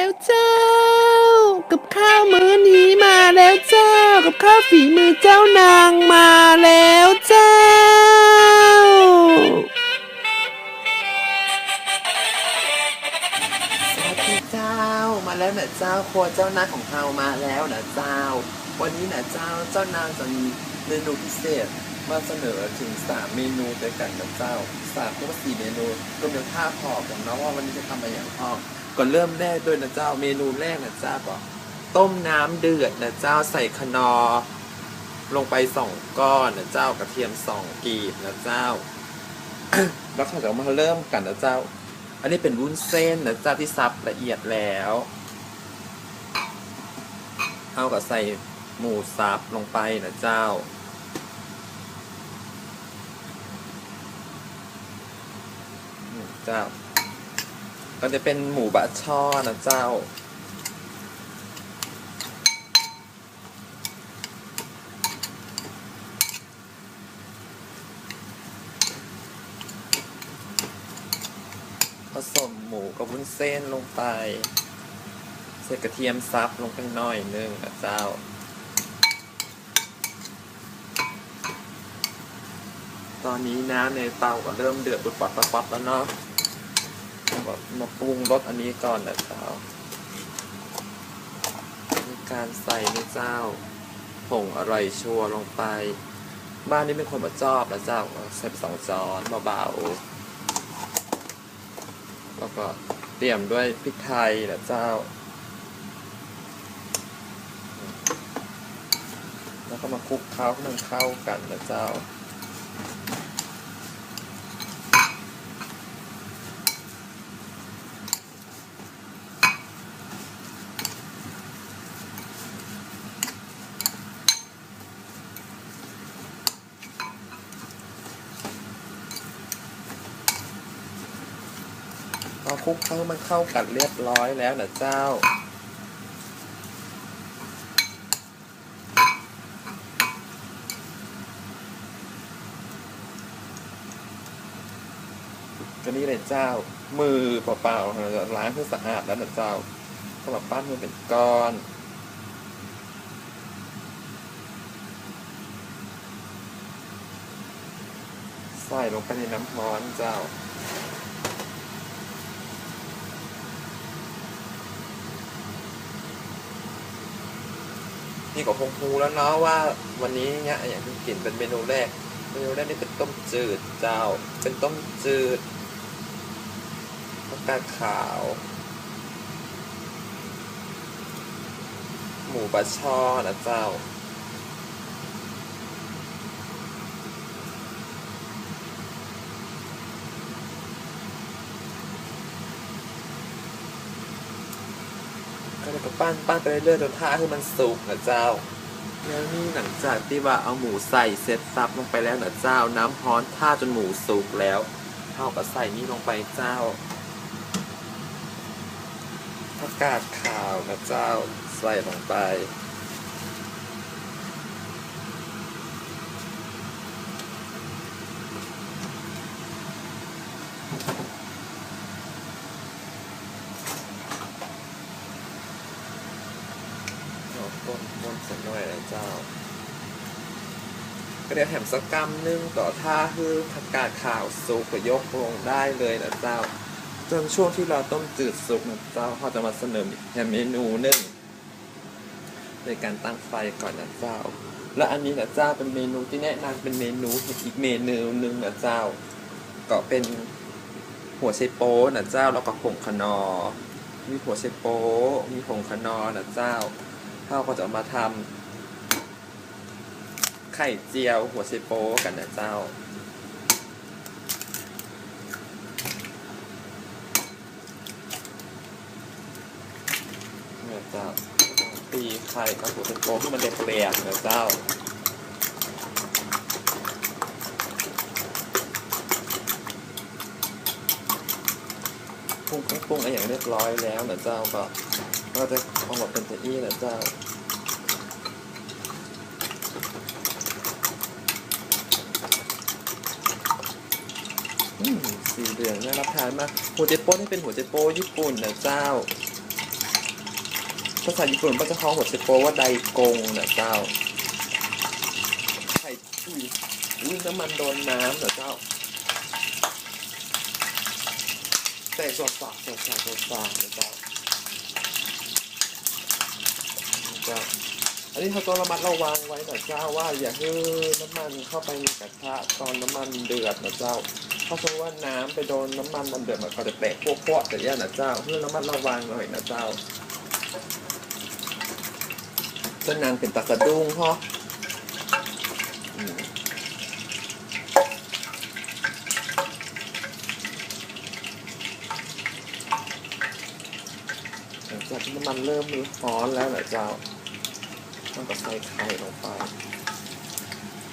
แล้วเจ้า กับข้าวมื้อนี้มาแล้วเจ้า กับข้าวฝีมือเจ้านางมาแล้วเจ้าสวัสดีเจ้ามาแล้วนะเจ้าครัวเจ้านายของเรามาแล้วนะเจ้า วันนี้นะเจ้าเจ้านางจะมีเมนูพิเศษมาเสนอถึงสามเมนูด้วยกันนะเจ้าสามก็สี่เมนูรวมถึงท่าพอกันเนาะว่าวันนี้จะทำอะไรอย่างพ่อ ก่อนเริ่มแรกด้วยนะเจ้าเมนูแรกนะเจ้าก็ต้มน้ำเดือดนะเจ้าใส่คนอ ลงไปสองก้อนนะเจ้ากระเทียมสองกีบนะเจ้าแล้วเราจะมาเริ่มกันนะเจ้า อันนี้เป็นวุ้นเส้นนะเจ้าที่ซับละเอียดแล้วเอากับใส่หมูซับลงไปนะเจ้าเจ้า ก็จะเป็นหมูบะช่อนะเจ้า ผสมหมูกับวุ้นเส้นลงไปใส่กระเทียมซับลงไปหน่อยนึงนะเจ้าตอนนี้น้ำในเตาก็เริ่มเดือดปุดปัดปัดปัดแล้วเนาะ ก็มาปรุงรสอันนี้ก่อนนะเจ้าการใส่ในเจ้าผงอร่อยชัวร์ลงไป บ้านนี้เป็นคนมาชอบนะเจ้าใส่ไปสองช้อนเบาๆแล้วก็เตรียมด้วยพริกไทยนะเจ้า แล้วก็มาคลุกเคล้าให้มันเข้ากันนะเจ้า พอคลุกเคล้ามันเข้ากันเรียบร้อยแล้วนะเจ้า ก็นี่เลยเจ้า มือเปล่าๆเราจะล้างให้สะอาดแล้วนะเจ้าก็มาปั้นมันเป็นก้อนใส่ลงไปในน้ำร้อนเจ้าี่ก็คงพูแล้วเนาะว่าวันนี้เนี่ยอย่างที่กินเป็นเมนูแรก เมนูแรกนี่เป็นต้มจืดเจ้า เป็นต้มจืดผักกาดขาว หมูปลาช่อนะเจ้า ก็เลยก็ปั้นปั้นไปเรื่อยๆจนท่าให้มันสุกนะเจ้า แล้วนี่หลังจากที่ว่าเอาหมูใส่เสร็จซับลงไปแล้วนะเจ้า น้ำร้อนท่าจนหมูสุกแล้วเท่ากับใส่นี่ลงไปเจ้าผักกาดขาวนะเจ้าใส่ลงไป เอาต้นต้นสักหน่อยนะ เจ้าก็เดี๋ยวแถมสักกำนึงต่อท่าคือผักกาดขาวสุกก็ยกลงได้เลยนะเจ้า จนช่วงที่เราต้มจืดสุกนะเจ้าเขาจะมาเสนออีกเมนูหนึ่งในการตั้งไฟก่อนนะเจ้า และอันนี้นะเจ้าเป็นเมนูที่แนะนำเป็นเมนูอีกเมนูหนึ่งนะเจ้า ก็เป็นหัวไชโป๊นะเจ้าแล้วก็ผงคนอ มีหัวไชโป๊มีผงคนอนะเจ้าเขาก็จะมาทำ ข่เจียวหัวไชโป๊กันนะเจ้า เนี่ยเจ้า ตีไข่กับหัวไชโป๊ที่มันเปลี่ยนๆนะเจ้าปรุงเครื่องปรุงอะไรอย่างเรียบร้อยแล้วนะเจ้าก็ก็จะเอาหมดเป็นตัวอี้นะเจ้า สีเหลืองน่ารับทานมากหัวเจโป้นี่เป็นหัวเจโป้ญี่ปุ่นนะเจ้าภาษาญี่ปุ่นก็จะคล้องหัวเชโปว่าไดกงนะเจ้าไข่อุ้ยอุ้ยน้ำมันโดนน้ำนะเจ้าแต่สดสากสดสากสดสากนะเจ้าจ้าอันนี้เขาต้องระมัดระวังไว้นะเจ้าว่าอย่าให้น้ำมันเข้าไปในกระทะตอนน้ำมันเดือดนะเจ้า เพราะว่าน้ำไปโดนน้ำมันมันเดือดมันก็จะแตกพวกพวกแต่ย่านะเจ้าเพื่อระมัดระวังหน่อยนะเจ้าเจ้านางเป็นตะกระดุงฮะอืมหลังจากน้ำมันเริ่มมีร้อนแล้วนะเจ้ามันก็ใส่ไข่ลงไป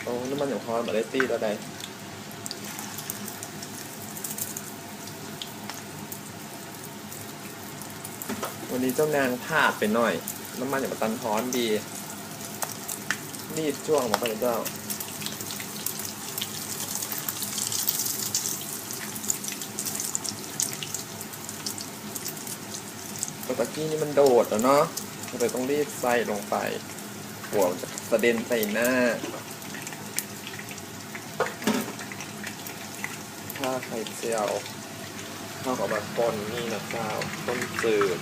โอ้น้ำมันอย่างร้อนมาได้ตีแล้วใด วันนี้เจ้านางพลาดไปหน่อย น้ำมันอย่ามาตันท้อนดีรีบช่วงมาไปเจ้าแต่ตะกี้นี่มันโดดแล้วเนาะก็เลยต้องรีบใส่ลงไปหัวมันจะกระเด็นใส่หน้า ถ้าไข่เจียว เข้ากับแบบปนนี่นะเจ้าต้นจืด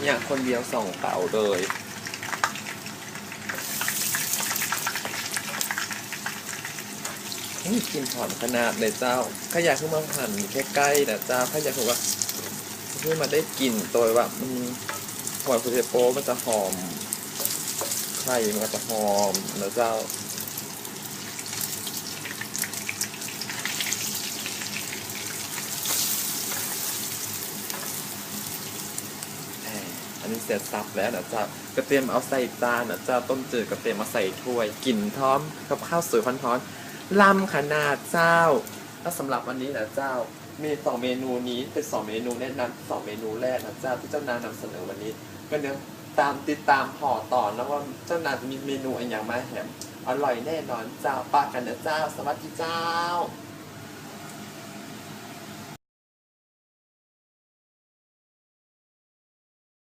เนี่ยคนเดียวสองเต่าเลยกินหอมขนาดเลยเจ้าขายาขึ้นมาหั่นใกล้ๆนะเจ้าขาอยาถือว่าเพื่อมาได้กลิ่นตัวว่ามัน หอยฟูเทโปมันจะหอมไข่มันก็จะหอมนะเจ้าอันนี้เสร็จสับแล้วนะจ้ากระเทียมเอาใส่จานนะจ้าต้มจืดกระเทียมมาใส่ถ้วยกลิ่นพร้อมกับข้าวสวยร้อนๆลำขนาดเจ้า แล้วสำหรับวันนี้นะเจ้า มีสองเมนูนี้เป็นสองเมนูแนะนำสองเมนูแรกนะเจ้าที่เจ้านานำเสนอวันนี้ ก็เดี๋ยวตามติดตามห่อต่อนะว่าเจ้านายจะมีเมนูอะไรอย่างมาแหมอร่อยแน่นอนเจ้าปากกันนะเจ้า สวัสดีเจ้า